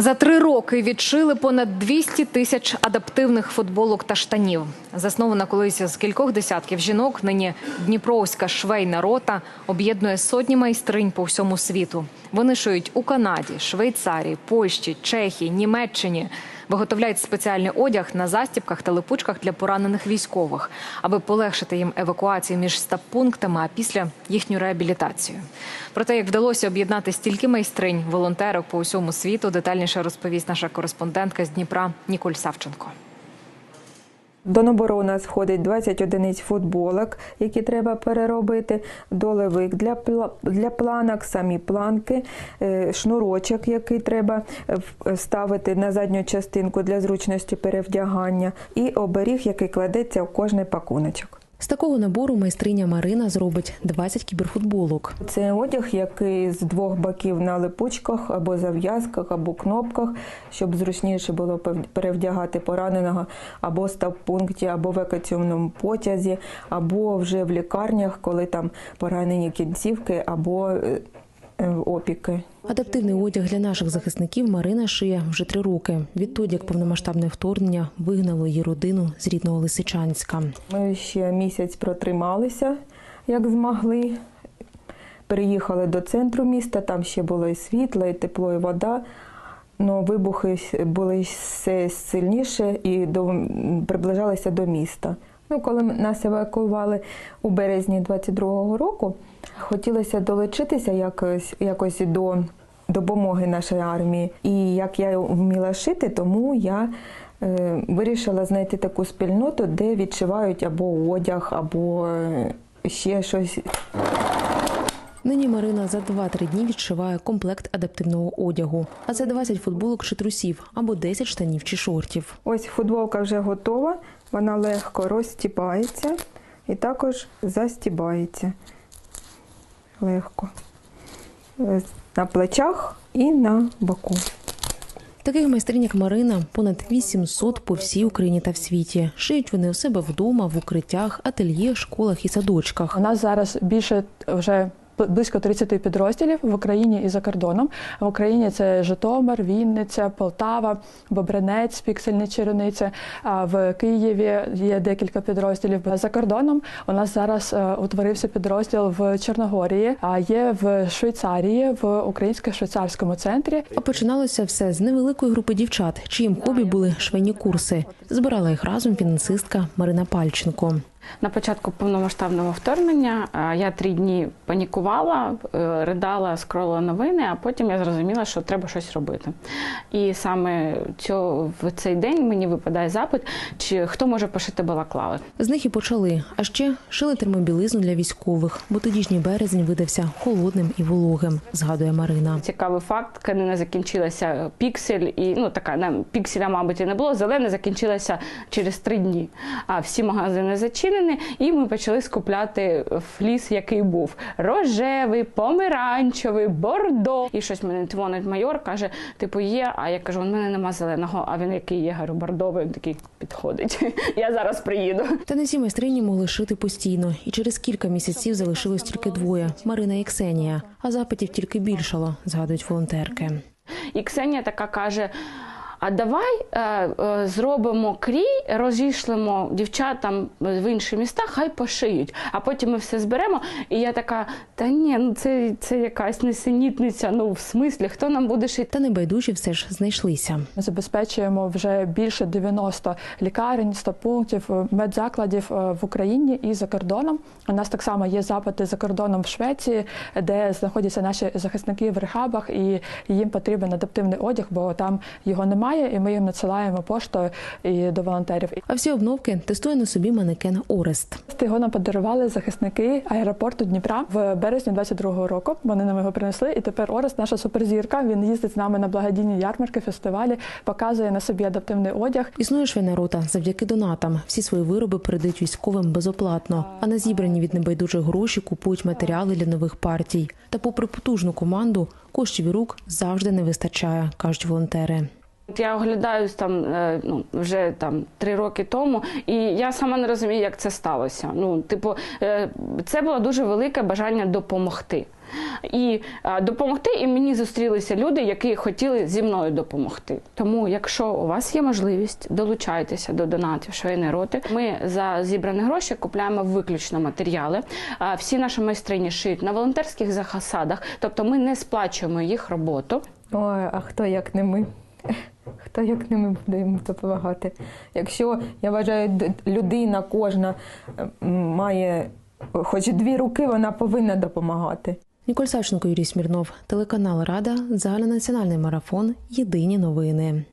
За три роки відшили понад 200 тисяч адаптивних футболок та штанів. Заснована колись з кількох десятків жінок, нині Дніпровська швейна рота об'єднує сотні майстринь по всьому світу. Вони шиють у Канаді, Швейцарії, Польщі, Чехії, Німеччині. Виготовляють спеціальний одяг на застібках та липучках для поранених військових, аби полегшити їм евакуацію між стаб-пунктами, а після їхню реабілітацію. Про те, як вдалося об'єднати стільки майстринь, волонтерок по усьому світу, детальніше розповість наша кореспондентка з Дніпра Ніколь Савченко. До набору у нас входить 20 одиниць футболок, які треба переробити, долевик для, для планок, самі планки, е, шнурочок, який треба е, ставити на задню частинку для зручності перевдягання, і оберіг, який кладеться в кожний пакуночок. З такого набору майстриня Марина зробить 20 кіберфутболок. Це одяг, який з двох боків на липучках або зав'язках, або кнопках, щоб зручніше було перевдягати пораненого або в стаб-пункті, або в екаційному потязі, або вже в лікарнях, коли там поранені кінцівки або е, опіки. Адаптивний одяг для наших захисників Марина шиє вже три роки. Відтоді, як повномасштабне вторгнення вигнало її родину з рідного Лисичанська. Ми ще місяць протрималися, як змогли. Переїхали до центру міста, там ще було і світло, і тепло, і вода. Но вибухи були все сильніше і до, приближалися до міста. Ну, коли нас евакуювали у березні 22-го року, хотілося долучитися якось, якось до допомоги нашої армії. І як я вміла шити, тому я е, вирішила знайти таку спільноту, де відшивають або одяг, або е, ще щось Нині Марина за 2-3 дні відшиває комплект адаптивного одягу. А це 20 футболок чи трусів або 10 штанів чи шортів. Ось футболка вже готова, вона легко розстібається і також застібається. Легко. Е, На плечах і на боку. Таких майстринь, як Марина, понад 800 по всій Україні та в світі. Шиють вони у себе вдома, в укриттях, ательє, школах і садочках. У нас зараз більше вже близько 30 підрозділів в Україні і за кордоном. В Україні це Житомир, Вінниця, Полтава, Бобринець, Піксельна Черениця. А в Києві є декілька підрозділів. За кордоном у нас зараз е, утворився підрозділ в Чорногорії, а є в Швейцарії, в українсько-швейцарському центрі. А починалося все з невеликої групи дівчат, чиїм хобі були швейні курси. Збирала їх разом фінансистка Марина Пальченко. На початку повномасштабного вторгнення е, я три дні панікувала, е, ридала, скролила новини, а потім я зрозуміла, що треба щось робити. І саме цього, в цей день мені випадає запит, чи хто може пошити балаклави. З них і почали. А ще шили термобілизну для військових, бо тодішній березень видався холодним і вологим, згадує Марина. Цікавий факт, тканина закінчилася піксель, і ну така нам пікселя, мабуть, і не було. Зелене закінчилося через три дні. А всі магазини зачинені, і ми почали скупляти фліс, який був рожевий, помаранчевий, бордо. І щось мене дзвонить майор, каже: типу, є. А я кажу, у мене нема зеленого. А він який є? Говорю, бордовий, він такий підходить. Я зараз приїду. Та не всі майстрині могли шити постійно, і через кілька місяців залишилось тільки двоє Марина і Ксенія. А запитів тільки більшало, згадують волонтерки. І Ксенія така каже: а давай е, е, зробимо крій, розійшлемо дівчатам в інші міста, хай пошиють. А потім ми все зберемо. І я така: та ні, ну це, це якась несенітниця. Ну в смислі, хто нам буде шити? Та небайдужі все ж знайшлися. Ми забезпечуємо вже більше 90 лікарень, 100 пунктів, е, медзакладів е, в Україні і за кордоном. У нас так само є запити за кордоном в Швеції, де знаходяться наші захисники в рехабах, і їм потрібен адаптивний одяг, бо там його немає, і ми їм надсилаємо поштою і до волонтерів. А всі обновки тестує на собі манекен Орест. Його нам подарували захисники аеропорту Дніпра в березні 22-го року. Вони нам його принесли, і тепер Орест, наша суперзірка. Він їздить з нами на благодійні ярмарки, фестивалі, показує на собі адаптивний одяг. Існує швейна рота завдяки донатам. Всі свої вироби передають військовим безоплатно, а на зібрані від небайдужих гроші купують матеріали для нових партій. Та, попри потужну команду, коштів і рук завжди не вистачає, кажуть волонтери. Я оглядаюсь там е, ну, вже там три роки тому, і я сама не розумію, як це сталося. Ну, типу, е, це було дуже велике бажання допомогти. і допомогти. І мені зустрілися люди, які хотіли зі мною допомогти. Тому, якщо у вас є можливість, долучайтеся до донатів швейної роти. Ми за зібрані гроші купляємо виключно матеріали. Всі наші майстрині шиють на волонтерських засадах, тобто ми не сплачуємо їх роботу. Ой, а хто як не ми? Хто як ними ми буде йому допомагати? Якщо я вважаю, людина кожна має хоч дві руки, вона повинна допомагати. Ніколь Савченко, Юрій Смірнов, телеканал Рада, загальнонаціональний марафон. Єдині новини.